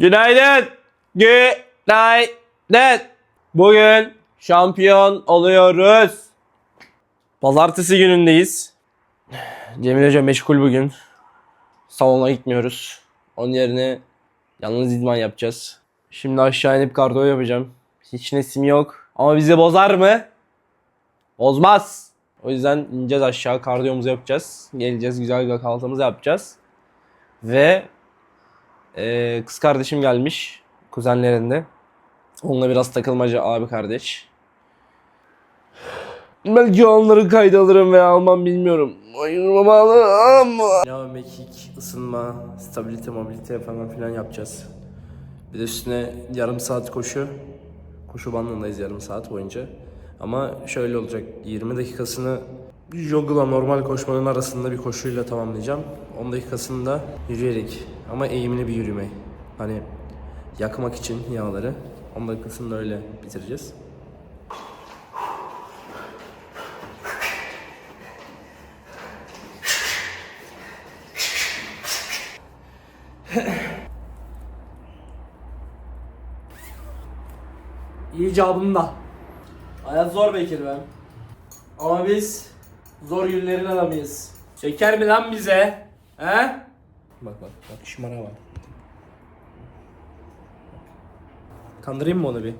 Günaydın. Günaydın. Bugün şampiyon oluyoruz. Pazartesi günündeyiz. Cemil Hoca meşgul bugün. Salona gitmiyoruz. Onun yerine yalnız idman yapacağız. Şimdi aşağı inip kardiyo yapacağım. Hiç nesim yok. Ama bizi bozar mı? Bozmaz. O yüzden ineceğiz aşağı kardiyomuzu yapacağız. Geleceğiz güzel güzel kahvaltımızı yapacağız. Ve ee, kız kardeşim gelmiş. Kuzenlerinde. Onunla biraz takılmaca abi kardeş. Belki onları kayda alırım veya almam bilmiyorum. Ayırmamalı ama. Ya mekik, ısınma, stabilite, mobilite falan filan yapacağız. Bir de üstüne yarım saat koşu. Koşu bandındayız yarım saat boyunca. Ama şöyle olacak. 20 dakikasını jogla normal koşmanın arasında bir koşuyla tamamlayacağım. 10 dakikasını da yürüyerek ama eğimli bir yürüme. Hani yakmak için yağları. 10 dakikasını da öyle bitireceğiz. İcabında. Hayat zor Bekir be. Ama biz zor günlerin adamıyız. Çeker mi lan bize? He? Bak bak bak şımara bak. Kandırayım mı onu bir?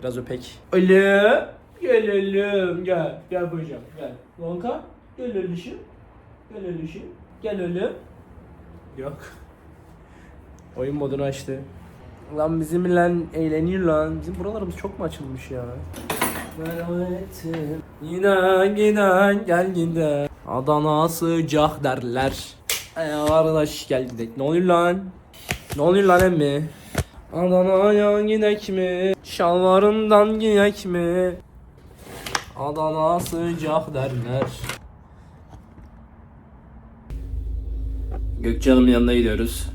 Biraz öpek. Öyle. Gel oğlum gel. Gel hocam gel. Lonka. Gel ölüşüm. Gel ölüşüm. Gel oğlum. Yok. Oyun modunu açtı. Lan bizimle eğleniyor lan. Bizim buralarımız çok mu açılmış ya? Merhametim. Giden giden gel giden. Adana sıcak derler. Ey arkadaş gel gidelim. Ne oluyor lan? Ne oluyor lan emmi? Adana'ya gidek mi? Şalvarından giyek mi? Adana sıcak derler. Gökçe Hanım'ın yanına gidiyoruz.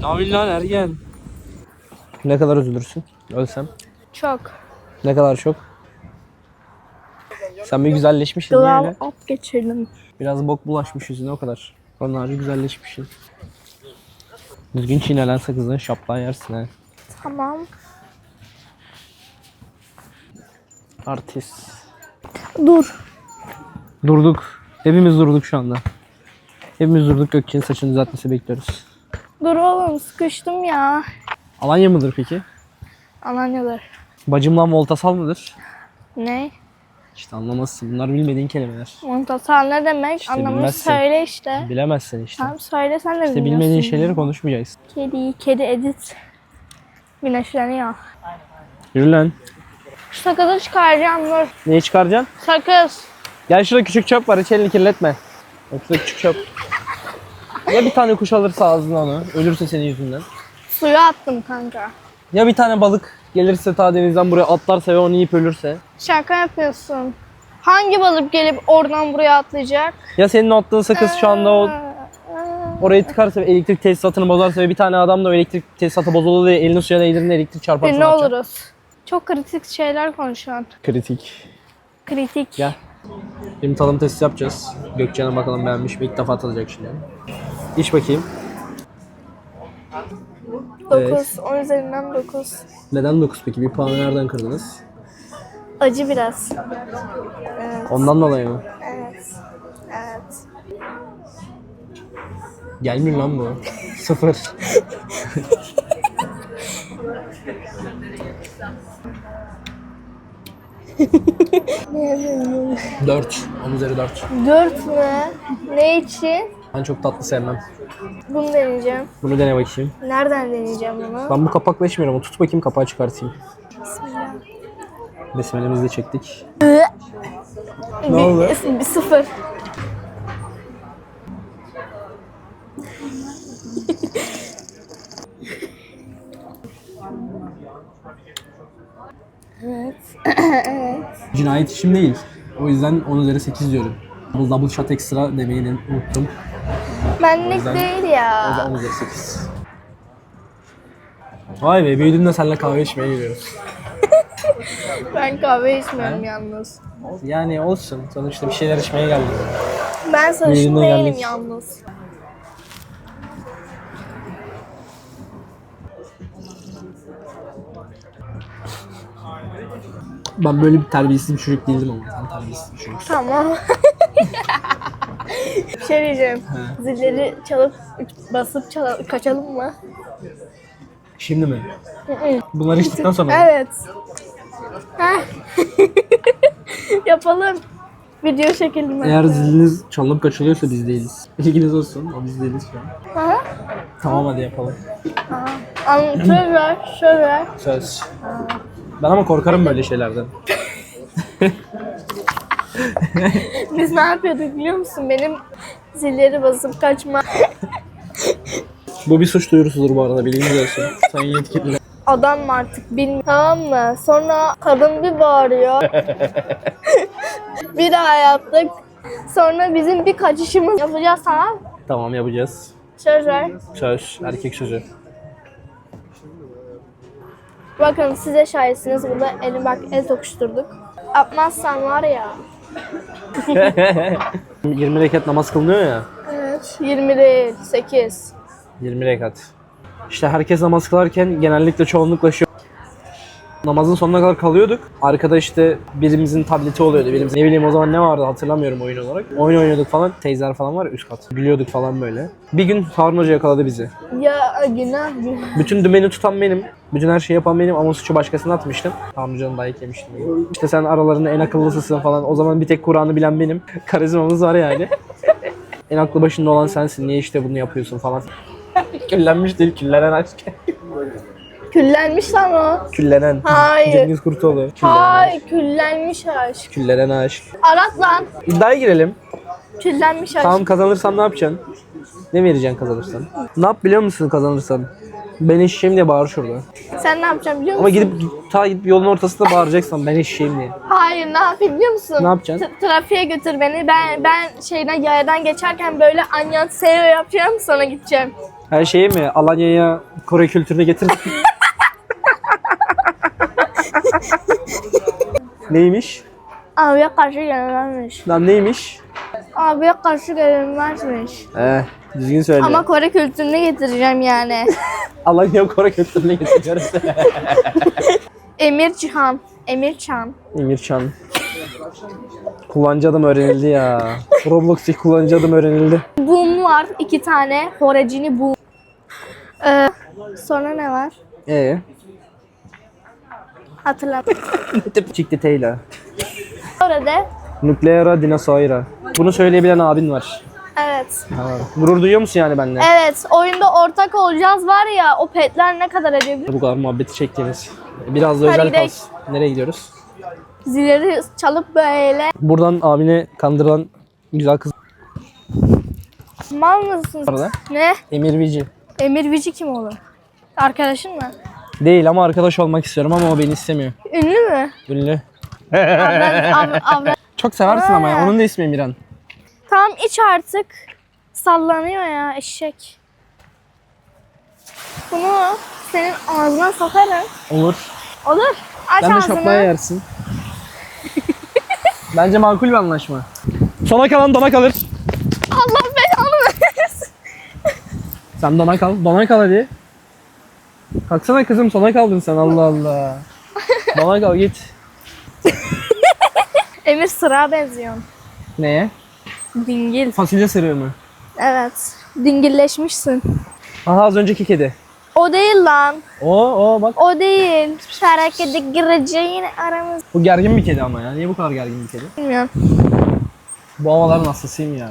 Ne yapıyorsun lan ergen? Ne kadar üzülürsün ölsem? Çok. Ne kadar çok? Sen bir güzelleşmişsin niye öyle? Glow up geçirdim. Biraz bok bulaşmış yüzüne o kadar. Onun harici güzelleşmişsin. Düzgün çiğnelen sakızın şaplan yersin ha. Tamam. Artist. Dur. Durduk. Hepimiz durduk şu anda. Hepimiz durduk Gökçe'nin saçını düzeltmesi bekliyoruz. Dur oğlum sıkıştım ya. Alanya mıdır peki? Alanya'dır. Bacımlan voltasal mıdır? Ne? İşte anlamazsın. Bunlar bilmediğin kelimeler. Montasal ne demek? İşte Anlamını bilmezsin. söyle işte. Bilemezsin işte. Tamam söyle sen de İşte bilmiyorsun. bilmediğin şeyleri konuşmayacaksın. Kedi, kedi edit. Güneşleniyor. Yürü lan. Şu sakızı çıkaracağım dur. Neyi çıkaracaksın? Sakız. Gel şurada küçük çöp var. Hiç elini kirletme. Bak şurada küçük çöp. Ya bir tane kuş alırsa ağzına onu. Ölürse senin yüzünden. Suya attım kanka. Ya bir tane balık gelirse ta denizden buraya atlarsa ve onu yiyip ölürse. Şaka yapıyorsun. Hangi balık gelip oradan buraya atlayacak? Ya senin o attığın sakız şu anda o orayı tıkarsa ve elektrik tesisatını bozarsa ve bir tane adam da o elektrik tesisatı bozuldu diye elini suya değdirdiğinde elektrik çarparsa E, ne yapacak? oluruz? Çok kritik şeyler konuşuyorsun. Kritik. Kritik. Gel. Şimdi tadım testi yapacağız. Gökçen'e bakalım beğenmiş mi? İlk defa tadacak şimdi. İç bakayım. 9. 10 üzerinden 9. Neden 9 peki? Bir puanı nereden kırdınız? Acı biraz. Evet. Ondan dolayı mı? Evet. Evet. Gelmiyor lan bu. Sıfır. 4. 10 üzeri 4. 4 mü? Ne için? Ben çok tatlı sevmem. Bunu deneyeceğim. Bunu dene bakayım. Nereden deneyeceğim bunu? Ben bu kapakla içmiyorum tut bakayım kapağı çıkartayım. Bismillah. Besmelemizi de çektik. bir, oldu? Bir sıfır. evet. evet. Cinayet işim değil. O yüzden 10 üzeri 8 diyorum. Double shot extra demeyi de unuttum. Benlik yüzden- değil O ya. 10 üzeri 8. Vay be büyüdüğümde seninle kahve içmeye gidiyoruz. Ben kahve içmiyorum yalnız. Yani olsun. Sonuçta bir şeyler içmeye geldik. Ben sarışın değilim geldik. yalnız. Ben böyle bir terbiyesiz bir çocuk değildim ama. Ben terbiyesiz bir çocuk. Tamam. bir şey diyeceğim. Zilleri çalıp basıp çala- kaçalım mı? Şimdi mi? Bunları içtikten sonra mı? evet. Heh. Yapalım. Video çekelim. Eğer ziliniz çalınıp kaçılıyorsa biz değiliz. Bilginiz olsun. O biz değiliz şu an. Aha. Tamam hadi yapalım. Anlatır ver, şöyle ver. Söz. Ben ama korkarım böyle şeylerden. Biz ne yapıyorduk biliyor musun? Benim zilleri basıp kaçma. Bu bir suç duyurusudur bu arada bilginiz olsun. Sayın yetkililer. Adam mı artık bilmiyorum. Tamam mı? Sonra kadın bir bağırıyor. bir daha yaptık. Sonra bizim bir kaçışımız yapacağız tamam? Tamam yapacağız. Söz ver. Söz. Erkek sözü. Bakın size şahitsiniz burada elim bak el tokuşturduk. Yapmazsan var ya. 20 rekat namaz kılınıyor ya. Evet. 20 değil 8. 20 rekat. İşte herkes namaz kılarken genellikle çoğunlukla şu namazın sonuna kadar kalıyorduk. Arkada işte birimizin tableti oluyordu. Birimizin ne bileyim o zaman ne vardı hatırlamıyorum oyun olarak. Oyun oynuyorduk falan. Teyzeler falan var ya üst kat. Gülüyorduk falan böyle. Bir gün Harun Hoca yakaladı bizi. Ya günah günah. Bütün dümeni tutan benim. Bütün her şeyi yapan benim ama suçu başkasına atmıştım. Harun Hoca'nın dayak yemiştim. İşte sen aralarında en akıllısısın falan. O zaman bir tek Kur'an'ı bilen benim. Karizmamız var yani. en aklı başında olan sensin. Niye işte bunu yapıyorsun falan. Küllenmiş değil, küllenen aşk. Küllenmiş lan o. Küllenen. Hayır. Cengiz Kurtoğlu. Küllenen Hay aşk. küllenmiş aşk. Küllenen aşk. Arat lan. İddiaya girelim. Küllenmiş aşk. Tamam kazanırsam ne yapacaksın? Ne vereceksin kazanırsan? Ne yap biliyor musun kazanırsan? Ben eşeğim diye bağır şurada. Sen ne yapacaksın biliyor musun? Ama gidip ta gidip yolun ortasında bağıracaksın ben eşeğim diye. Hayır ne yapayım biliyor musun? Ne yapacaksın? T- trafiğe götür beni. Ben ben şeyden yayadan geçerken böyle anyan seyo yapacağım sonra gideceğim. Her şeyi mi? Alanya'ya Kore kültürünü getir. neymiş? Abiye karşı gelinmezmiş. Lan neymiş? Abiye karşı gelinmezmiş. Eh, düzgün söyle. Ama Kore kültürünü getireceğim yani. Alanya Kore kültürünü getiriyoruz. Emir Cihan. Emir Çan. Emirçan. Kullanıcı adım öğrenildi ya. Roblox'taki kullanıcı adım öğrenildi. Boom var iki tane. Horecini boom. Ee, sonra ne var? Ee? Hatırlamıyorum. Çıktı Teyla. Orada Nukleara dinosaura. Bunu söyleyebilen abin var. evet. Ha. Gurur duyuyor musun yani benimle? Evet oyunda ortak olacağız var ya o petler ne kadar musun? Bu kadar muhabbeti çektiniz. Biraz da Hadi özel gidelim. kalsın. Nereye gidiyoruz? Zilleri çalıp böyle. Buradan abine kandırılan güzel kız Mal mısın? arada. Ne? Emir Vici. Emir Vici kim olur? Arkadaşın mı? Değil ama arkadaş olmak istiyorum ama o beni istemiyor. Ünlü mü? Ünlü. Avra, av, avra. Çok seversin ama ya. Onun da ismi Emirhan. Tamam iç artık. Sallanıyor ya eşek. Bunu senin ağzına sokarım. Olur. Olur. Aç Sen de ağzını. yersin. Bence makul bir anlaşma. Sona kalan dona kalır. Allah belanı versin. Sen dona kal. Dona kal hadi. Kalksana kızım sona kaldın sen Allah Allah. Dona kal git. Emir sıra benziyorsun. Neye? Dingil. Fasulye sarıyor mu? Evet. Dingilleşmişsin. Aha az önceki kedi. O değil lan. O o bak. O değil. Harekete gireceğin aramız. Bu gergin bir kedi ama ya. Niye bu kadar gergin bir kedi? Bilmiyorum. Bu havaların hastasıyım ya.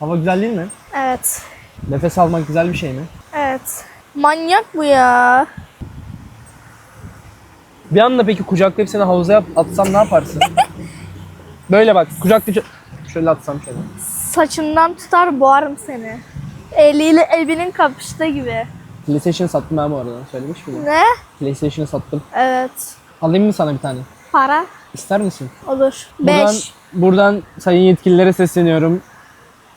Hava güzel değil mi? Evet. Nefes almak güzel bir şey mi? Evet. Manyak bu ya. Bir anda peki kucaklayıp seni havuza yap, atsam ne yaparsın? Böyle bak kucaklayıp şöyle atsam şöyle. Saçından tutar boğarım seni. Eliyle evinin kapıştığı gibi. PlayStation sattım ben bu arada. Söylemiş miydim? Ne? PlayStation'ı sattım. Evet. Alayım mı sana bir tane? Para İster misin? olur. Buradan, 5. buradan sayın yetkililere sesleniyorum.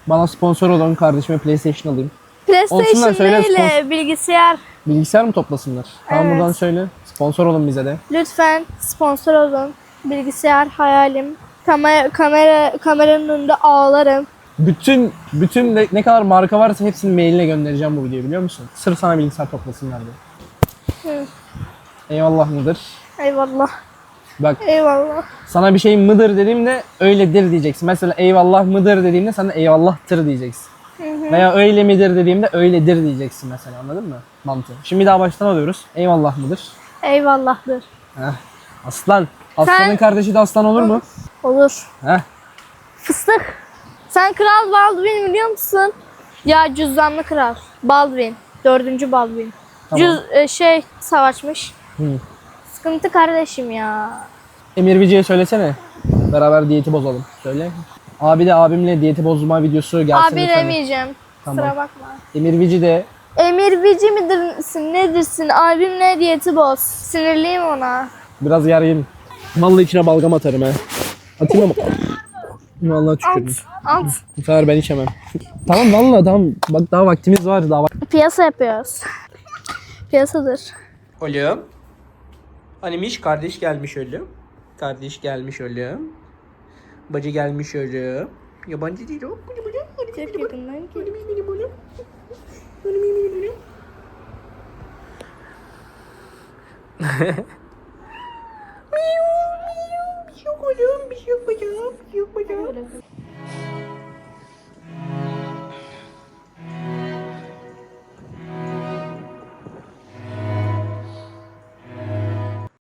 Bana sponsor olun kardeşime PlayStation alayım. PlayStation söyle, de bilgisayar. Bilgisayar mı toplasınlar? Tamam Evet. buradan söyle. Sponsor olun bize de. Lütfen sponsor olun. Bilgisayar hayalim. Kamera, kamera kameranın önünde ağlarım. Bütün bütün ne, ne kadar marka varsa hepsini mailine göndereceğim bu videoyu biliyor musun? Sırf sana bilgisayar toplasınlar diye. Hı. Eyvallah mıdır? Eyvallah. Bak Eyvallah. sana bir şey mıdır dediğimde öyledir diyeceksin. Mesela eyvallah mıdır dediğimde sana eyvallahtır diyeceksin. Veya öyle midir dediğimde öyledir diyeceksin mesela anladın mı? Mantığı. Şimdi bir daha baştan alıyoruz. Eyvallah mıdır? Eyvallahdır. Heh. Aslan. Aslanın Sen- kardeşi de aslan olur mu? Olur. Heh. Fıstık. Sen Kral Baldwin biliyor musun? Ya cüzdanlı kral. Baldwin. Dördüncü Baldwin. Tamam. Cüz, e, şey savaşmış. Hı. Sıkıntı kardeşim ya. Emir Vici'ye söylesene. Beraber diyeti bozalım. Söyle. Abi de abimle diyeti bozma videosu gelsin Abi lütfen. demeyeceğim. Tamam. Kusura bakma. Emir Vici de Emir Vici midirsin nedirsin? Abimle diyeti boz. Sinirliyim ona. biraz gergin. Vallahi içine balgam atarım ha. Atayım ama. Vallahi tükürdüm. At. Bu sefer ben içemem. tamam vallahi tamam. Bak daha vaktimiz var daha. Piyasa yapıyoruz. Piyasadır. Oğlum. Animmiş kardeş gelmiş oğlum. Kardeş gelmiş oğlum. Bacı gelmiş oğlum. Yabancı değil o. Çok yakından ki.